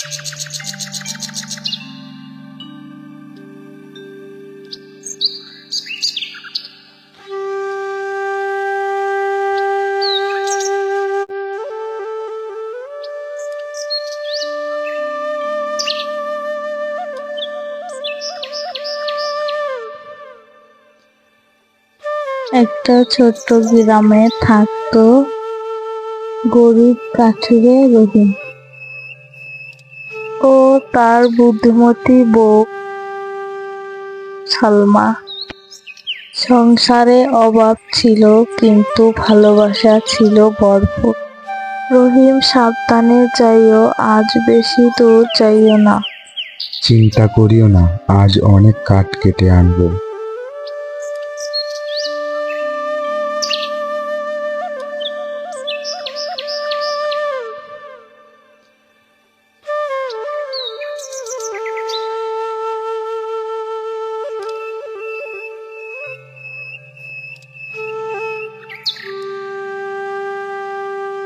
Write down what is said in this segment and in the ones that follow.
একটা ছোট্ট গ্রামে থাকতো গরিব কাঠুরে রহিম। ও তার বুদ্ধিমতী বউ সালমা। সংসারে অভাব ছিল, কিন্তু ভালোবাসা ছিল ভরপুর। রহিম সাবধানে চাইও আজ বেশি দূর চাইও না। চিন্তা করিও না, আজ অনেক কাঠ কেটে আনব।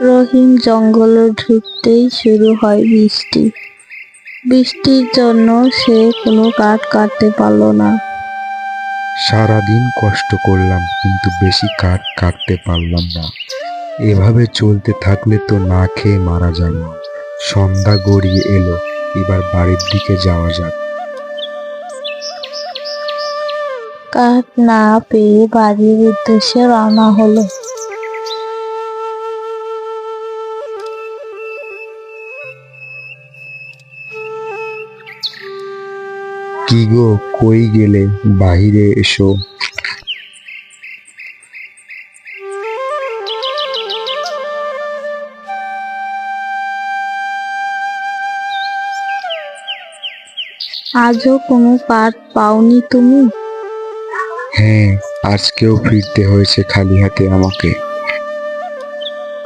রহিম জঙ্গলে ঢুকতেই শুরু হয় বৃষ্টি। বৃষ্টির জন্য সে কোনো কাঠ কাটতে পারল না। সারাদিন কষ্ট করলাম কিন্তু বেশি কাঠ কাটতে পারলাম না। এভাবে চলতে থাকলে তো না খেয়ে মারা যাব। সন্ধ্যা গড়িয়ে এলো এবার বাড়ির দিকে যাওয়া যাক। কাঠ না পেয়ে বাড়ির উদ্দেশ্যে রওনা হলো। কি গো কই গেলে? বাহিরে এসো। আজও কোনো কাঠ পাওনি তুমি? হ্যাঁ আজকেও ফিরতে হয়েছে খালি হাতে আমাকে।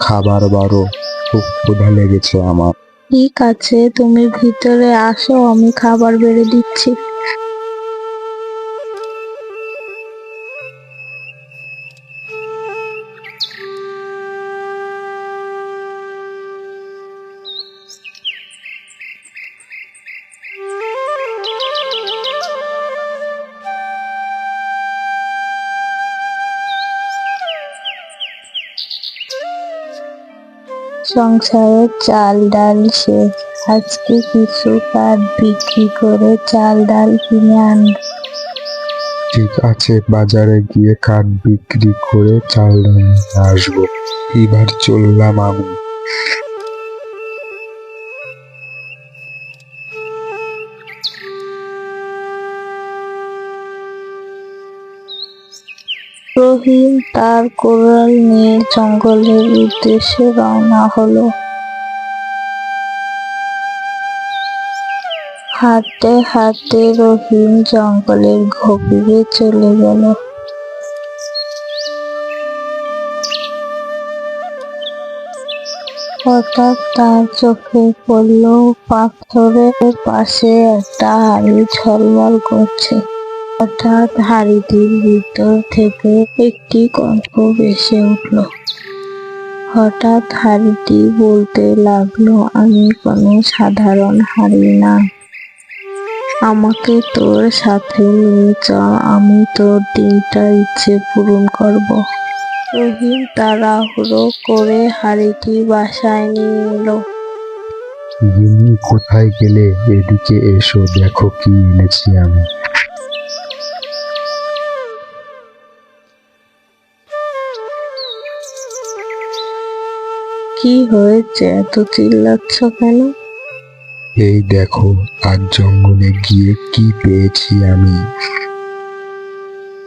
খাবার বারো খুব ক্ষুধা লেগেছে আমার। ঠিক আছে তুমি ভিতরে আসো আমি খাবার বেড়ে দিচ্ছি। সংসারের চাল ডাল সে আজকে কিছু কাঠ বিক্রি করে চাল ডাল কিনে আন। ঠিক আছে, বাজারে গিয়ে কাঠ বিক্রি করে চাল ডাল নিয়ে আসব। এবার চললাম আমি। রহিম তার কোরাল নিয়ে জঙ্গলের উদ্দেশ্যে রওনা হলো। হাঁটতে হাঁটতে রহিম জঙ্গলের গভীরে চলে গেল। হঠাৎ তার চোখে পড়ল পাথরের পাশে একটা হাড়ি ঝলমল করছে। হঠাৎ হাড়িটির ভিতর থেকে একটি কণ্ঠ ভেসে উঠল। হঠাৎ হাড়িটি বলতে লাগল, আমি কোনো সাধারণ হাড়ি না। আমাকে তোর সাথে নিয়ে চল, আমি তোর তিনটা ইচ্ছে পূরণ করব। রহিম তাড়াহুড়ো করে হাড়িটি বাসায় নিয়ে এলো। কোথায় গেলে এদিকে এসো, দেখো কি এনেছি আমি। কি হয়েছে? এত চিল্লাচ্ছ কেন? এই দেখো আজ জঙ্গলে গিয়ে কি পেয়েছি আমি?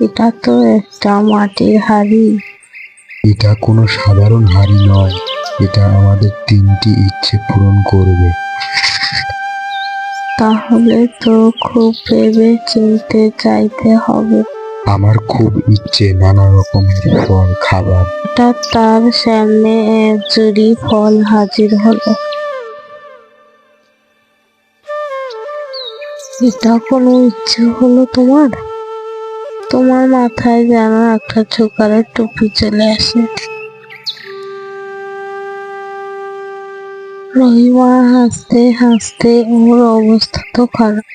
এটা তো একটা মাটির হাড়ি। এটা কোনো সাধারণ হাড়ি নয় এটা আমাদের তিনটি ইচ্ছে পূরণ করবে। তাহলে তো খুব ভেবে চিনতে চাইতে হবে। আমার খুব ইচ্ছে নানা রকমের ফল খাবার। হঠাৎ তার সামনে এক জুড়ি ফল হাজির হলো। এটা কোনো ইচ্ছে হলো তোমার? তোমার মাথায় যেন একটা ছোকারের টুপি চলে আসে। রহিমা হাসতে হাসতে ওর অবস্থা তো খারাপ।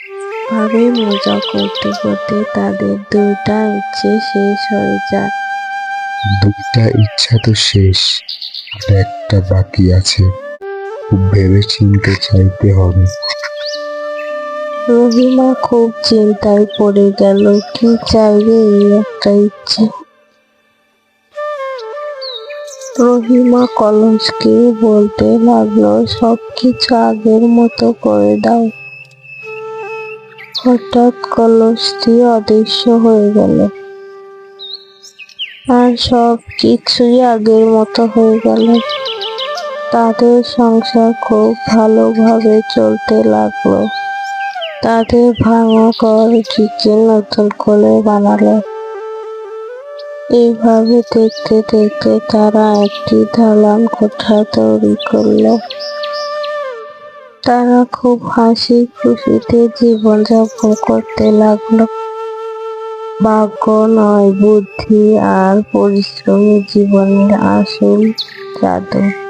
ভাবে মজা করতে করতে তাদের দুইটা ইচ্ছে শেষ হয়ে যায়। দুইটা ইচ্ছা তো শেষ, আর একটা বাকি আছে। খুব ভেবে চিনতে চাইতে হবে। রহিমা খুব চিন্তায় পড়ে গেল, কি চাইবে এই একটা ইচ্ছে? রহিমা কলসকে বলতে লাগল, সবকিছু আগের মতো করে দাও। হঠাৎ কলসটি অদৃশ্য হয়ে গেল। আর সব কিছুই আগের মতো হয়ে গেল। তাদের সংসার খুব ভালোভাবে চলতে লাগল। তাদের ভাঙা ঘরটিকে নতুন করে বানালো। এইভাবে দেখতে দেখতে তারা একটি দালান কোঠা তৈরি করল। তারা খুব হাসি খুশিতে জীবনযাপন করতে লাগল। ভাগ্য নয় বুদ্ধি আর পরিশ্রমী জীবনের আসল জাদু।